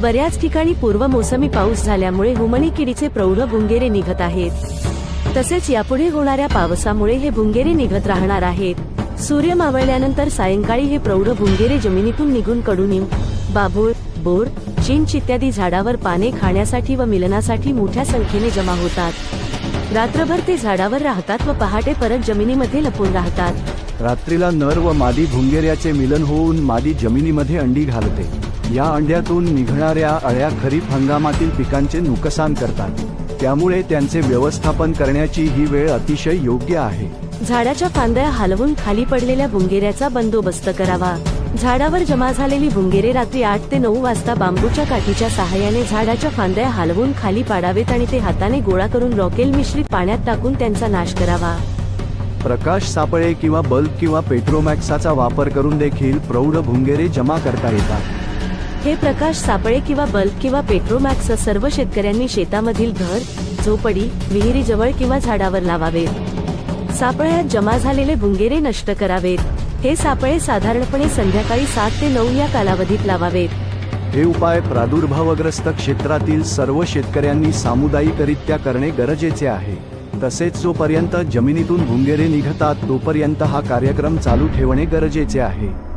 बऱ्याच ठिकाणी पूर्व मोसमी पाऊस झाल्यामुळे हुमणी किडीचे प्रौढ भुंगेरे निघत आहेत. तसेच यापुढे होणाऱ्या पावसामुळे हे भुंगेरे निघत राहणार आहेत. सूर्य मावळल्यानंतर सायंकाळी हे प्रौढ भुंगेरे जमिनीतून निघून कडुनिंब बाभूळ बोर चिंच इत्यादी झाडावर पाने खाण्यासाठी व मिलनासाठी मोठ्या संख्येने जमा होतात. रात्रभर ते झाडावर राहतात व पहाटे परत जमिनीमध्ये लपून राहतात. रात्रीला नर व मादी भुंगेऱ्याचे मिलन होऊन मादी जमिनीमध्ये अंडी घालते. या अंड्यातून निघणाऱ्या अळ्या खरीप हंगामातील पिकांचे नुकसान करतात. त्यामुळे त्यांचे व्यवस्थापन करण्याची ही वेळ अतिशय योग्य आहे. झाडाच्या फांद्या हलवून खाली पडलेल्या भुंगेऱ्याचा बंदोबस्त करावा. झाडावर जमा झालेली भुंगेरे रात्री आठ ते नऊ वाजता बांबूच्या काठीच्या सहाय्याने झाडाच्या फांद्या हलवून खाली पाडावेत आणि ते हाताने गोळा करून रॉकेल मिश्रित पाण्यात टाकून त्यांचा नाश करावा. प्रकाश सापळे किंवा बल्ब किंवा पेट्रोमॅक्साचा वापर करून देखील प्रौढ भुंगेरे जमा करता येतात. हे प्रकाश सापळे किंवा बल्ब किंवा पेट्रोमॅक्स सर्व शेतकऱ्यांनी शेतामधील घर झोपडी विहिरीजवळ किंवा झाडावर लावावेत. सापळ्यात जमा झालेले भुंगेरे नष्ट करावेत. हे सापळे साधारणपणे संध्याकाळी सात ते नऊ या कालावधीत लावावेत. हे उपाय प्रादुर्भावग्रस्त क्षेत्रातील सर्व शेतकऱ्यांनी सामुदायिकरित्या करणे गरजेचे आहे. तसेच जोपर्यंत जमिनीतून भुंगेरे निघतात तोपर्यंत हा कार्यक्रम चालू ठेवणे गरजेचे आहे.